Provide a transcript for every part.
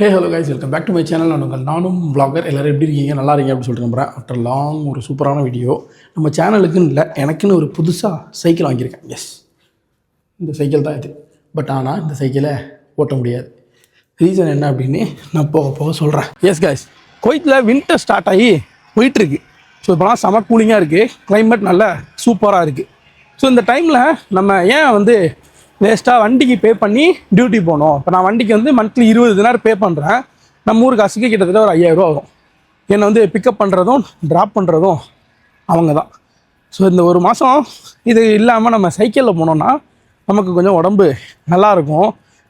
Hey hello guys welcome back to my channel நான் உங்கள் நானும் வ்ளாகர் எல்லோரும் எப்படி இருக்கீங்க? நல்லா இருக்கீங்க அப்படின்னு சொல்லிட்டு நம்புறேன். ஆஃப்டர் லாங் ஒரு சூப்பரான வீடியோ நம்ம சேனலுக்குன்னு இல்லை எனக்குன்னு ஒரு புதுசாக சைக்கிள் வாங்கியிருக்கேன். எஸ் இந்த சைக்கிள் தான் இது. பட் ஆனால் இந்த சைக்கிளை ஓட்ட முடியாது. ரீசன் என்ன அப்படின்னு நான் போக போக சொல்கிறேன் எஸ் கைஸ் கோயத்தில் வின்டர் ஸ்டார்ட் ஆகி போயிட்டுருக்கு. ஸோ இப்போலாம் செம கூலிங்காக இருக்குது கிளைமேட் நல்லா சூப்பராக இருக்குது ஸோ இந்த டைமில் நம்ம ஏன் வந்து வேஸ்ட்டாக வண்டிக்கு பே பண்ணி டியூட்டி போகணும். இப்போ நான் வண்டிக்கு வந்து மந்த்லி இருபது தினார் பே பண்ணுறேன் நம்ம ஊர் காசுக்கு கிட்டத்தட்ட ஒரு ஐயாயிரரூவா வரும். என்னை வந்து பிக்கப் பண்ணுறதும் ட்ராப் பண்ணுறதும் அவங்க தான் ஸோ இந்த ஒரு மாதம் இது இல்லாமல் நம்ம சைக்கிளில் போனோம்னா நமக்கு கொஞ்சம் உடம்பு நல்லாயிருக்கும்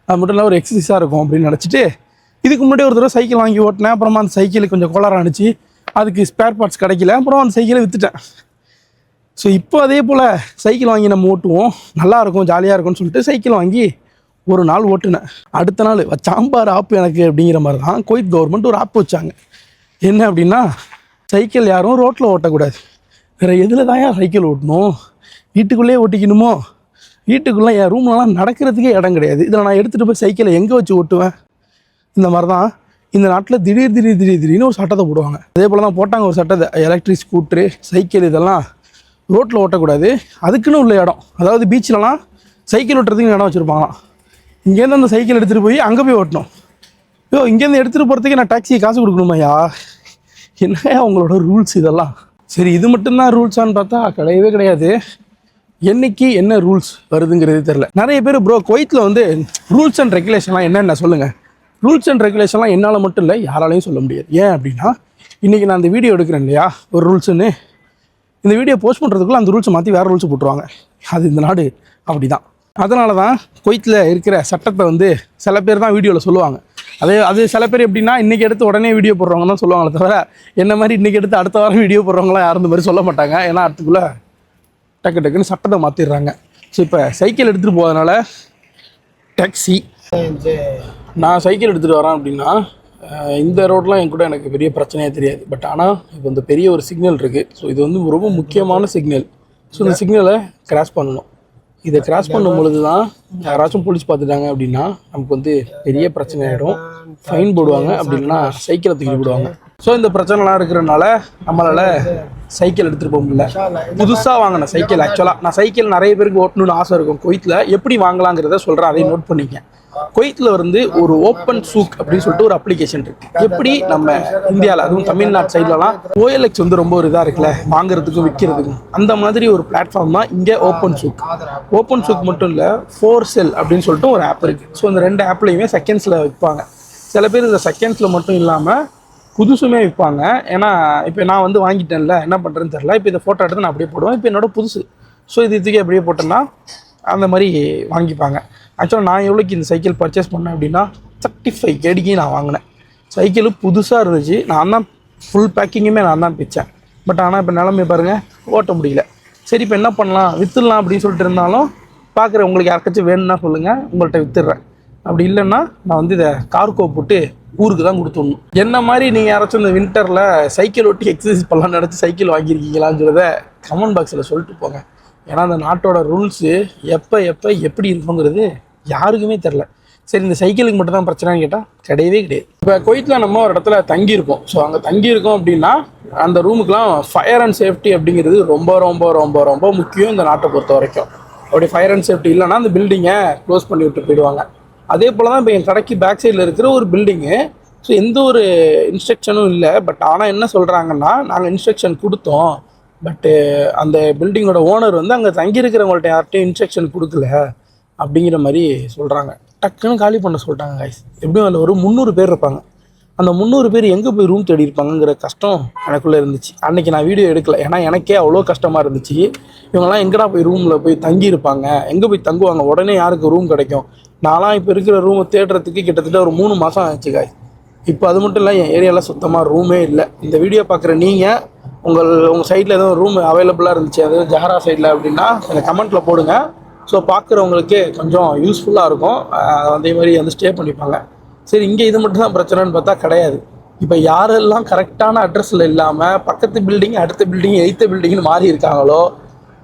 அது மட்டும் இல்லாமல் ஒரு எக்ஸசைஸாக இருக்கும் அப்படின்னு நினச்சிட்டு இதுக்கு முன்னாடி ஒரு தடவை சைக்கிள் வாங்கி ஓட்டினேன். அப்புறமா அந்த சைக்கிளுக்கு கொஞ்சம் கோளாறு அனுச்சு அதுக்கு ஸ்பேர் பார்ட்ஸ் கிடைக்கல. அப்புறம் அந்த சைக்கிளை விற்றுட்டேன் ஸோ இப்போ அதே போல் சைக்கிள் வாங்கி நம்ம ஓட்டுவோம். நல்லா இருக்கும் ஜாலியாக இருக்கும்னு சொல்லிட்டு சைக்கிள் வாங்கி ஒரு நாள் ஓட்டுனேன். அடுத்த நாள் சாம்பார் ஆப் எனக்கு அப்படிங்கிற மாதிரி தான். கோயத் கவர்மெண்ட் ஒரு ஆப் வச்சாங்க. என்ன அப்படின்னா சைக்கிள் யாரும் ரோட்டில் ஓட்டக்கூடாது. வேறு எதில் தான் யார் சைக்கிள் ஓட்டணும்? வீட்டுக்குள்ளேயே ஓட்டிக்கணுமோ? வீட்டுக்குள்ளே என் ரூம்லலாம் நடக்கிறதுக்கே இடம் கிடையாது. இதில் நான் எடுத்துகிட்டு போய் சைக்கிளை எங்கே வச்சு ஓட்டுவேன்? இந்த மாதிரி தான். இந்த நாட்டில் திடீர் திடீர் திடீர் திடீர்னு ஒரு சட்டத்தை போடுவாங்க. அதே போல் தான் போட்டாங்க ஒரு சட்டத்தை. எலக்ட்ரிக் ஸ்கூட்ரு சைக்கிள் இதெல்லாம் ரோட்டில் ஓட்டக்கூடாது. அதுக்குன்னு உள்ள இடம். அதாவது பீச்சிலலாம் சைக்கிள் ஓட்டுறதுக்கு இடம் வச்சுருப்பாங்களாம். இங்கேருந்து அந்த சைக்கிள் எடுத்துகிட்டு போய் அங்கே போய் ஓட்டணும். ஐயோ இங்கேருந்து எடுத்துகிட்டு போகிறதுக்கு நான் டாக்ஸி காசு கொடுக்கணுமாயா என்னையா உங்களோட ரூல்ஸ் இதெல்லாம்? சரி இது மட்டும்தான் ரூல்ஸான்னு பார்த்தா கிடையவே கிடையாது. என்னைக்கு என்ன ரூல்ஸ் வருதுங்கிறது தெரில நிறைய பேர் ப்ரோ குவைத்தில் வந்து ரூல்ஸ் அண்ட் ரெகுலேஷன்லாம் என்னென்ன சொல்லுங்கள் ரூல்ஸ் அண்ட் ரெகுலேஷன்லாம் என்னால் மட்டும் இல்லை யாராலையும் சொல்ல முடியாது. ஏன் அப்படின்னா இன்றைக்கி நான் அந்த வீடியோ எடுக்கிறேன் இல்லையா? ஒரு ரூல்ஸுன்னு இந்த வீடியோ போஸ்ட் பண்ணுறதுக்குள்ள அந்த ரூல்ஸை மாற்றி வேறு ரூல்ஸ் போட்டுருவாங்க. அது இந்த நாடு அப்படி தான் அதனால தான் கொய்த்தில் இருக்கிற சட்டத்தை வந்து சில பேர் தான் வீடியோவில் சொல்லுவாங்க. அதே அது சில பேர் எப்படின்னா இன்றைக்கி எடுத்து உடனே வீடியோ போடுறவங்க தான் சொல்லுவாங்களே தவிர என்ன மாதிரி இன்றைக்கி எடுத்து அடுத்த வாரம் வீடியோ போடுறவங்களாம் யாரும் இந்த மாதிரி சொல்ல மாட்டாங்க. ஏன்னா அடுத்துக்குள்ளே டக்கு டக்குன்னு சட்டத்தை மாற்றிடுறாங்க ஸோ இப்போ சைக்கிள் எடுத்துகிட்டு போகிறதுனால டாக்ஸி நான் சைக்கிள் எடுத்துகிட்டு வரேன் அப்படின்னா இந்த ரோட்லாம் என் கூட எனக்கு பெரிய பிரச்சனையே தெரியாது. பட் ஆனால் இப்போ இந்த பெரிய ஒரு சிக்னல் இருக்குது ஸோ இது வந்து ரொம்ப முக்கியமான சிக்னல் ஸோ இந்த சிக்னலை கிராஸ் பண்ணணும். இதை கிராஸ் பண்ணும் பொழுது தான் யாராச்சும் போலீஸ் பார்த்துட்டாங்க அப்படின்னா நமக்கு வந்து பெரிய பிரச்சனை ஆகிடும் ஃபைன் போடுவாங்க அப்படின்னா சைக்கிளை தூக்கி போடுவாங்க ஸோ இந்த பிரச்சனைலாம் இருக்கிறனால நம்மளால் சைக்கிள் எடுத்துகிட்டு போக முடியல. புதுசாக வாங்கின சைக்கிள் ஆக்சுவலாக நான் சைக்கிள் நிறைய பேருக்கு ஓட்டணும்னு ஆசை இருக்கும். கொய்த்தில் எப்படி வாங்கலாங்கிறத சொல்கிறேன் அதையும் நோட் பண்ணிக்க கொய்த்தில் வந்து ஒரு ஓப்பன் சூக் அப்படின்னு சொல்லிட்டு ஒரு அப்ளிகேஷன் இருக்கு. எப்படி நம்ம இந்தியாவில் அதுவும் தமிழ்நாடு சைட்லலாம் ஓஎல்எக்ஸ் வந்து ரொம்ப ஒரு இதாக இருக்குல்ல வாங்குறதுக்கும் விற்கிறதுக்கும் அந்த மாதிரி ஒரு பிளாட்ஃபார்ம் தான் இங்கே ஓப்பன் சூக் ஓப்பன் சூக் மட்டும் இல்லை ஃபோர் செல் அப்படின்னு சொல்லிட்டு ஒரு ஆப் இருக்குது ஸோ இந்த ரெண்டு ஆப்லையுமே செகண்ட்ஸில் விற்பாங்க சில பேர் இந்த செகண்ட்ஸில் மட்டும் இல்லாமல் புதுசுமே விற்பாங்க ஏன்னா இப்போ நான் வந்து வாங்கிட்டேன்ல என்ன பண்ணுறேன்னு தெரில இப்போ இந்த ஃபோட்டோ எடுத்து நான் அப்படியே போடுவேன். இப்போ என்னோட புதுசு. ஸோ இது இதுக்கே அப்படியே போட்டேன்னா அந்த மாதிரி வாங்கிப்பாங்க. ஆக்சுவலாக நான் எவ்வளோக்கு இந்த சைக்கிள் பர்ச்சேஸ் பண்ணேன் அப்படின்னா தேர்ட்டி ஃபைவ் கேடிக்கு நான் வாங்கினேன். சைக்கிள் புதுசாக இருந்துச்சு. நான் தான் ஃபுல் பேக்கிங்குமே நான் தான் பிச்சேன். பட் ஆனால் இப்போ நிலமை பாருங்கள் ஓட்ட முடியல. சரி இப்போ என்ன பண்ணலாம்? விற்றுடலாம் அப்படின்னு சொல்லிட்டு இருந்தாலும் பார்க்குற உங்களுக்கு யாருக்காச்சும் வேணும்னா சொல்லுங்கள் உங்கள்கிட்ட வித்துடுறேன். அப்படி இல்லைன்னா நான் வந்து இதை கார்கோ போட்டு ஊருக்கு தான் கொடுத்துடணும். என்ன மாதிரி நீங்கள் யாராச்சும் இந்த வின்டரில் சைக்கிள் ஓட்டி எக்ஸசைஸ் பண்ணலாம்னு நினச்சி சைக்கிள் வாங்கியிருக்கீங்களாங்கிறத கமெண்ட் பாக்ஸில் சொல்லிட்டு போங்க. ஏன்னா அந்த நாட்டோட ரூல்ஸு எப்போ எப்போ எப்படி இருக்குங்கிறது யாருக்குமே தெரில சரி இந்த சைக்கிளுக்கு மட்டும் தான் பிரச்சனைன்னு கேட்டால் கிடையவே கிடையாது. இப்போ குவைத்தில் நம்ம ஒரு இடத்துல தங்கியிருக்கோம். ஸோ அங்கே தங்கியிருக்கோம் அப்படின்னா அந்த ரூமுக்குலாம் ஃபயர் அண்ட் சேஃப்டி அப்படிங்கிறது ரொம்ப ரொம்ப ரொம்ப ரொம்ப முக்கியம் இந்த நாட்டை பொறுத்த வரைக்கும் அப்படி ஃபயர் அண்ட் சேஃப்டி இல்லைன்னா அந்த பில்டிங்கை க்ளோஸ் பண்ணி விட்டு போயிடுவாங்க. அதே போல் தான் இப்போ என் கடைக்கு பேக் சைடில் இருக்கிற ஒரு பில்டிங்கு ஸோ எந்த ஒரு இன்ஸ்ட்ரக்ஷனும் இல்லை. பட் ஆனால் என்ன சொல்கிறாங்கன்னா நாங்கள் இன்ஸ்ட்ரக்ஷன் கொடுத்தோம். பட்டு அந்த பில்டிங்கோட ஓனர் வந்து அங்கே தங்கியிருக்கிறவங்கள்ட்ட யார்கிட்டையும் இன்ஸ்ட்ரக்ஷன் கொடுக்கல. அப்படிங்கிற மாதிரி சொல்கிறாங்க டக்குன்னு காலி பண்ண சொல்லிட்டாங்க கைஸ் எப்படியும் அதில் ஒரு முந்நூறு பேர் இருப்பாங்க. அந்த முந்நூறு பேர் எங்கே போய் ரூம் தேடி இருப்பாங்கங்கிற கஷ்டம் எனக்குள்ளே இருந்துச்சு. அன்றைக்கி நான் வீடியோ எடுக்கல. ஏன்னா எனக்கே அவ்வளோ கஷ்டமாக இருந்துச்சு. இவங்கெல்லாம் எங்கடா போய் ரூமில் போய் தங்கியிருப்பாங்க? எங்கே போய் தங்குவாங்க? உடனே யாருக்கு ரூம் கிடைக்கும்? நான்லாம் இப்போ இருக்கிற ரூமை தேடுறதுக்கு கிட்டத்தட்ட ஒரு மூணு மாதம் ஆச்சு காய் இப்போ அது மட்டும் இல்லை என் ஏரியாவில் சுத்தமாக ரூமே இல்லை. இந்த வீடியோ பார்க்குற நீங்கள் உங்கள் உங்கள் சைட்டில் எதுவும் ரூம் அவைலபிளாக இருந்துச்சு. அது ஜஹரா சைடில் அப்படின்னா எனக்கு கமெண்ட்டில் போடுங்க. ஸோ பார்க்குறவங்களுக்கு கொஞ்சம் யூஸ்ஃபுல்லாக இருக்கும். அதே மாதிரி வந்து ஸ்டே பண்ணிப்பாங்க. சரி இங்கே இது மட்டும் தான் பிரச்சனைன்னு பார்த்தா கிடையாது. இப்போ யாரெல்லாம் கரெக்டான அட்ரஸில் இல்லாமல் பக்கத்து பில்டிங் அடுத்த பில்டிங் எய்த்த பில்டிங்னு மாறி இருக்காங்களோ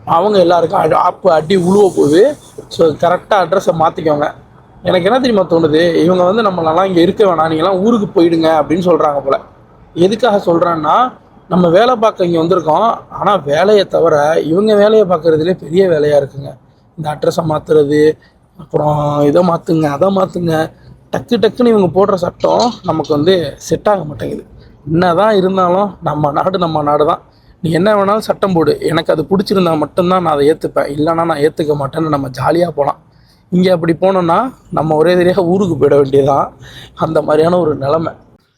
அவங்க எல்லாருக்கும் அடி- ஆப்பு அடி உழுவ போகுது. ஸோ கரெக்டாக அட்ரஸை மாற்றிக்கோங்க எனக்கு என்ன தெரியுமா தோணுது? இவங்க வந்து நம்மளெல்லாம் இங்கே இருக்க வேணாம் நீங்களாம் ஊருக்கு போயிடுங்க அப்படின்னு சொல்கிறாங்க போல். எதுக்காக சொல்கிறேன்னா நம்ம வேலை பார்க்க இங்கே வந்திருக்கோம். ஆனால் வேலையை தவிர இவங்க வேலையை பார்க்குறதுலே பெரிய வேலையாக இருக்குங்க. இந்த அட்ரஸை மாற்றுறது அப்புறம் இதை மாற்றுங்க அதை மாற்றுங்க டக்கு டக்குன்னு இவங்க போடுற சட்டம் நமக்கு வந்து செட் ஆக மாட்டேங்குது. என்னதான் இருந்தாலும் நம்ம நாடு நம்ம நாடு தான் நீ என்ன வேணாலும் சட்டம் போடு. எனக்கு அது பிடிச்சிருந்தா மட்டும்தான் நான் அதை ஏற்றுப்பேன் இல்லைன்னா நான் ஏற்றுக்க மாட்டேன்னு நம்ம ஜாலியாக போகலாம் இங்கே அப்படி போனோம்னா நம்ம ஒரே தெரியாக ஊருக்கு போயிட வேண்டியதுதான். அந்த மாதிரியான ஒரு நிலைமை.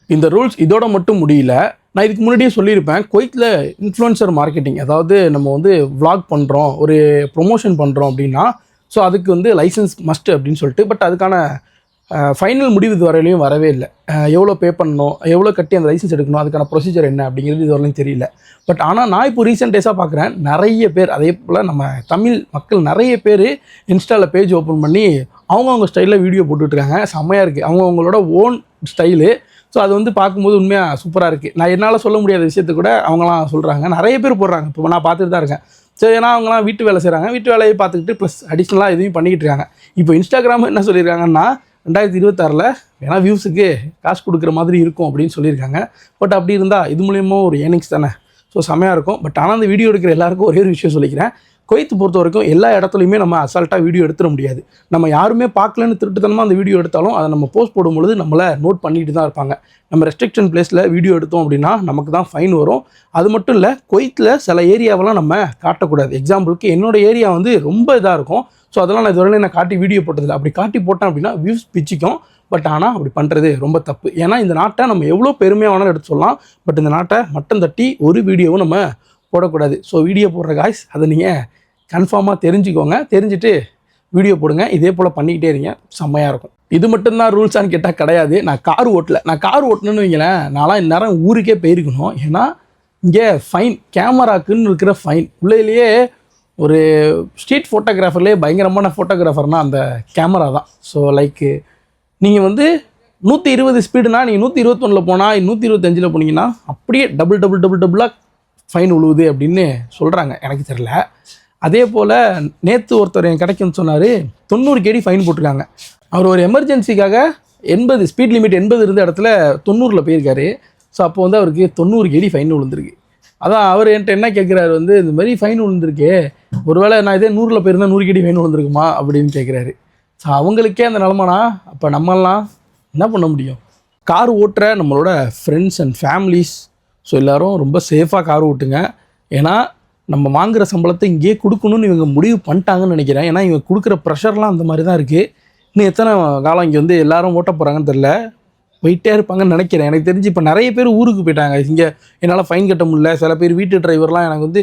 இந்த ரூல்ஸ் இதோட மட்டும் முடியல. நான் இதுக்கு முன்னாடியே சொல்லியிருப்பேன். குவைத்தில் இன்ஃப்ளூயன்சர் மார்க்கெட்டிங் அதாவது நம்ம வந்து விளாக் பண்ணுறோம் ஒரு ப்ரொமோஷன் பண்ணுறோம் அப்படின்னா ஸோ அதுக்கு வந்து லைசன்ஸ் மஸ்ட் அப்படின்னு சொல்லிட்டு பட் அதுக்கான ஃபைனல் முடிவு இது வரையிலையும் வரவே இல்லை. எவ்வளோ பே பண்ணணும் எவ்வளோ கட்டி அந்த லைசன்ஸ் எடுக்கணும் அதுக்கான ப்ரொசீஜர் என்ன அப்படிங்கிறது இது வரலையும் தெரியல. பட் ஆனால் நான் இப்போ ரீசெண்ட் டேஸாக பார்க்குறேன் நிறைய பேர் அதே போல் நம்ம தமிழ் மக்கள் நிறைய பேர் இன்ஸ்டாவில் பேஜ் ஓப்பன் பண்ணி அவங்கவுங்க ஸ்டைலில் வீடியோ போட்டுட்ருக்காங்க. செம்மையாக இருக்குது அவங்கவுங்களோட ஓன் ஸ்டைலு ஸோ அது வந்து பார்க்கும்போது உண்மையாக சூப்பராக இருக்குது நான் என்னால் சொல்ல முடியாத விஷயத்த கூட அவங்களாம் சொல்கிறாங்க நிறைய பேர் போடுறாங்க. இப்போ நான் பார்த்துட்டு தான் இருக்கேன். சரி ஏன்னா அவங்களாம் வீட்டு வேலை செய்கிறாங்க வீட்டு வேலையை பார்த்துக்கிட்டு ப்ளஸ் அடிஷ்னலாக எதுவும் பண்ணிக்கிட்டு இருக்காங்க. இப்போ இன்ஸ்டாகிராம் என்ன சொல்லியிருக்காங்கன்னா ரெண்டாயிரத்தி இருபத்தாறில் ஏன்னா வியூஸுக்கு காசு கொடுக்குற மாதிரி இருக்கும் அப்படின்னு சொல்லியிருக்காங்க. பட் அப்படி இருந்தால் இது மூலியமாக ஒரு ஏர்னிங்ஸ் தானே. ஸோ செமையாக இருக்கும். பட் ஆனால் அந்த வீடியோ எடுக்கிற எல்லாருக்கும் ஒரே ஒரு விஷயம் சொல்லிக்கிறேன். குவைத்து பொறுத்த வரைக்கும் எல்லா இடத்துலையுமே நம்ம அசால்ட்டாக வீடியோ எடுத்துட முடியாது. நம்ம யாருமே பார்க்கலன்னு திருட்டுத்தனமாக அந்த வீடியோ எடுத்தாலும் அதை நம்ம போஸ்ட் போடும்பொழுது நம்மளை நோட் பண்ணிட்டு தான் இருப்பாங்க. நம்ம ரெஸ்ட்ரிக்ஷன் பிளேஸில் வீடியோ எடுத்தோம் அப்படின்னா நமக்கு தான் ஃபைன் வரும். அது மட்டும் இல்லை குவைத்தில் சில ஏரியாவெல்லாம் நம்ம காட்டக்கூடாது. எக்ஸாம்பிளுக்கு என்னோட ஏரியா வந்து ரொம்ப இதாக இருக்கும். ஸோ அதெல்லாம் நான் இதுவரை நான் காட்டி வீடியோ போட்டதில்லை. அப்படி காட்டி போட்டேன் அப்படின்னா வியூஸ் பிச்சிக்கும். பட் ஆனால் அப்படி பண்ணுறது ரொம்ப தப்பு. ஏன்னா இந்த நாட்டை நம்ம எவ்வளோ பெருமையாக வேணாலும் எடுத்து சொல்லலாம். பட் இந்த நாட்டை மட்டம் தட்டி ஒரு வீடியோவும் நம்ம போடக்கூடாது. ஸோ வீடியோ போடுற காய்ஸ் அதை நீங்கள் கன்ஃபார்மாக தெரிஞ்சுக்கோங்க. தெரிஞ்சுட்டு வீடியோ போடுங்க. இதே போல் பண்ணிக்கிட்டே இருங்க. செம்மையாக இருக்கும். இது மட்டும்தான் ரூல்ஸான்னு கேட்டால் கிடையாது. நான் கார் ஓட்டல. நான் கார் ஓட்டணும்னு வைங்களேன் நான்லாம் இந்நேரம் ஊருக்கே போயிருக்கணும். ஏன்னா இங்கே ஃபைன் கேமராக்குன்னு இருக்கிற ஃபைன் உள்ளேயே ஒரு ஸ்ட்ரீட் ஃபோட்டோகிராஃபர்லேயே பயங்கரமான ஃபோட்டோகிராஃபர்னால் அந்த கேமரா தான். ஸோ லைக்கு நீங்கள் வந்து நூற்றி இருபது ஸ்பீடுனா நீங்கள் நூற்றி இருபத்தொன்னில் போனால் நூற்றி இருபத்தஞ்சில் போனீங்கன்னா அப்படியே டபுள் டபுள் டபுள் டபுளாக ஃபைன் உழுவுது அப்படின்னு சொல்கிறாங்க எனக்கு தெரில அதே போல் நேற்று ஒருத்தர் என் கிடைக்குன்னு சொன்னார் தொண்ணூறு கேடி ஃபைன் போட்டிருக்காங்க. அவர் ஒரு எமர்ஜென்சிக்காக எண்பது ஸ்பீட் லிமிட் எண்பது இருந்த இடத்துல தொண்ணூறில் போயிருக்காரு. ஸோ அப்போ வந்து அவருக்கு தொண்ணூறு கேடி ஃபைன் விழுந்திருக்கு அதான் அவர் என்கிட்ட என்ன கேட்குறாரு வந்து இந்த மாதிரி ஃபைன் விழுந்திருக்கே ஒருவேளை நான் இதே நூறில் போயிருந்தா நூறு கேடி ஃபைன் விழுந்திருக்குமா அப்படின்னு கேட்குறாரு ஸோ அவங்களுக்கே அந்த நிலமனா அப்போ நம்மெல்லாம் என்ன பண்ண முடியும்? கார் ஓட்டுற நம்மளோட ஃப்ரெண்ட்ஸ் அண்ட் ஃபேமிலிஸ் ஸோ எல்லோரும் ரொம்ப சேஃபாக கார் ஓட்டுங்க. ஏன்னா நம்ம வாங்குகிற சம்பளத்தை இங்கேயே கொடுக்கணும்னு இவங்க முடிவு பண்ணிட்டாங்கன்னு நினைக்கிறேன். ஏன்னா இவங்க கொடுக்குற ப்ரெஷர்லாம் அந்த மாதிரி தான் இருக்குது இன்னும் எத்தனை காலம் இங்கே வந்து எல்லாரும் ஓட்ட போகிறாங்கன்னு தெரில போயிட்டே இருப்பாங்கன்னு நினைக்கிறேன். எனக்கு தெரிஞ்சு இப்போ நிறைய பேர் ஊருக்கு போயிட்டாங்க. இங்கே என்னால் ஃபைன் கட்ட முடியல. சில பேர் வீட்டு டிரைவர்லாம் எனக்கு வந்து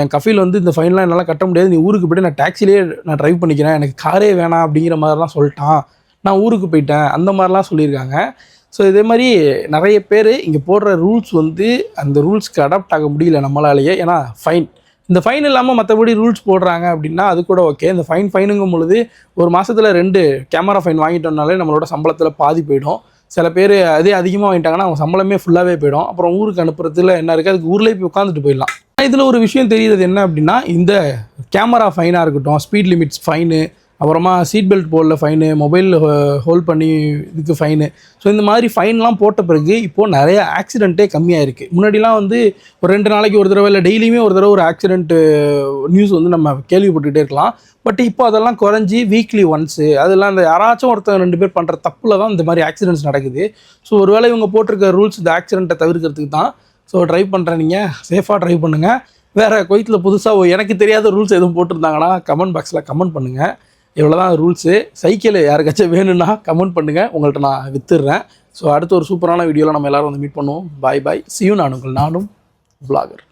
என் கஃபீல் வந்து இந்த ஃபைன்லாம் என்னால் கட்ட முடியாது. நீ ஊருக்கு போய்ட்டு நான் டாக்ஸிலே நான் ட்ரைவ் பண்ணிக்கிறேன். எனக்கு காரே வேணாம் அப்படிங்கிற மாதிரிலாம் சொல்லிட்டான். நான் ஊருக்கு போயிட்டேன். அந்த மாதிரிலாம் சொல்லியிருக்காங்க. ஸோ இதே மாதிரி நிறைய பேர் இங்கே போடுற ரூல்ஸ் வந்து அந்த ரூல்ஸ்க்கு அடாப்ட் ஆக முடியல நம்மளாலேயே. ஏன்னா ஃபைன் இந்த ஃபைன் இல்லாமல் மற்றபடி ரூல்ஸ் போடுறாங்க அப்படின்னா அது கூட ஓகே இந்த ஃபைன் ஃபைனுங்கும் பொழுது ஒரு மாதத்தில் ரெண்டு கேமரா ஃபைன் வாங்கிட்டோம்னாலே நம்மளோட சம்பளத்தில் பாதி போயிடும். சில பேர் அதே அதிகமாக வாங்கிட்டாங்கன்னா அவங்க சம்பளமே ஃபுல்லாகவே போயிடும். அப்புறம் ஊருக்கு அனுப்புறதுல என்ன இருக்குது அதுக்கு ஊர்லேயே போய் உட்காந்துட்டு போயிடலாம். இதில் ஒரு விஷயம் தெரிகிறது என்ன அப்படின்னா இந்த கேமரா ஃபைனாக இருக்கட்டும் ஸ்பீட் லிமிட்ஸ் ஃபைனு அப்புறமா சீட் பெல்ட் போடல ஃபைனு மொபைல் ஹோல்ட் பண்ணி இதுக்கு ஃபைனு ஸோ இந்த மாதிரி ஃபைன்லாம் போட்ட பிறகு இப்போது நிறைய ஆக்சிடென்ட்டே கம்மியாக இருக்குது முன்னாடிலாம் வந்து ஒரு ரெண்டு நாளைக்கு ஒரு தடவை இல்லை டெய்லியுமே ஒரு தடவை ஒரு ஆக்சிடெண்ட்டு நியூஸ் வந்து நம்ம கேள்விப்பட்டுக்கிட்டே இருக்கலாம். பட் இப்போ அதெல்லாம் குறைஞ்சி வீக்லி ஒன்ஸு அதெல்லாம் இந்த யாராச்சும் ஒருத்தர் ரெண்டு பேர் பண்ணுற தப்பில் தான் இந்த மாதிரி ஆக்சிடென்ட்ஸ் நடக்குது. ஸோ ஒருவேளை இவங்க போட்டிருக்க ரூல்ஸ் இந்த ஆக்சிடென்ட்டை தவிர்க்கிறதுக்கு தான் ஸோ ட்ரைவ் பண்ணுற நீங்கள் சேஃபாக ட்ரைவ் பண்ணுங்கள் வேறு குவைத்தில் புதுசாக எனக்கு தெரியாத ரூல்ஸ் எதுவும் போட்டிருந்தாங்கன்னா கமெண்ட் பாக்ஸில் கமெண்ட் பண்ணுங்கள் இவ்வளோ தான் ரூல்ஸு சைக்கிள் யாருக்காச்சும் வேணும்னா கமெண்ட் பண்ணுங்கள் உங்கள்கிட்ட நான் வித்துடுறேன். ஸோ அடுத்த ஒரு சூப்பரான வீடியோவில் நம்ம எல்லாரும் வந்து மீட் பண்ணுவோம். பாய் பாய் சியூ நான் உங்கள் நானும் பிளாகர்